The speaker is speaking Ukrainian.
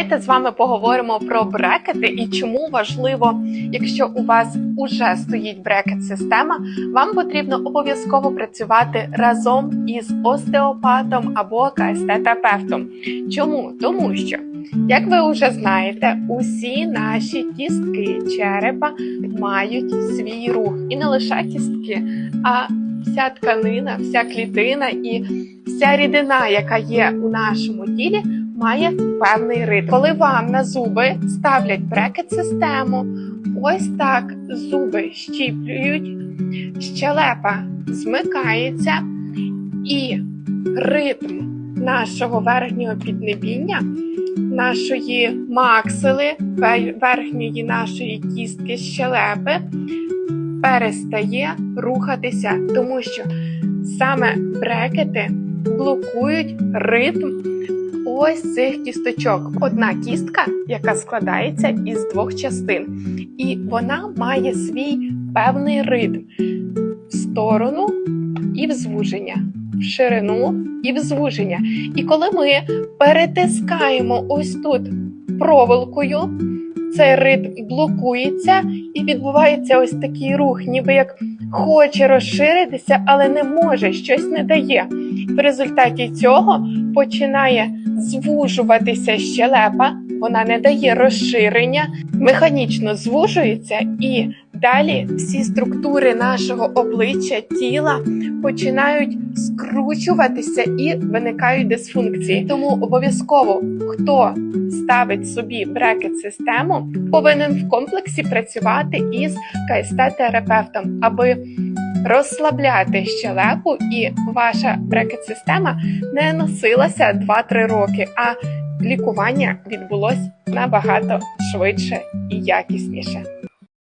Давайте з вами поговоримо про брекети і чому важливо, якщо у вас уже стоїть брекет-система, вам потрібно обов'язково працювати разом із остеопатом або КСТ-терапевтом. Чому? Тому що, як ви вже знаєте, усі наші кістки черепа мають свій рух, і не лише кістки, а вся тканина, вся клітина і вся рідина, яка є у нашому тілі, має певний ритм. Коли вам на зуби ставлять брекет-систему, ось так зуби щіплюють, щелепа змикається, і ритм нашого верхнього піднебіння, нашої максили, верхньої нашої кістки щелепи перестає рухатися, тому що саме брекети блокують ритм ось цих кісточок. Одна кістка, яка складається із двох частин, і вона має свій певний ритм в сторону і в звуження, в ширину і в звуження. І коли ми перетискаємо ось тут проволокою, цей ритм блокується і відбувається ось такий рух, ніби як хоче розширитися, але не може, щось не дає. В результаті цього починає звужуватися щелепа, вона не дає розширення, механічно звужується, і далі всі структури нашого обличчя, тіла починають скручуватися і виникають дисфункції. Тому обов'язково хто ставить собі брекет-систему, повинен в комплексі працювати із КСТ-терапевтом, аби розслабляти щелепу, і ваша брекет-система не носилася 2-3 роки, а лікування відбулось набагато швидше і якісніше.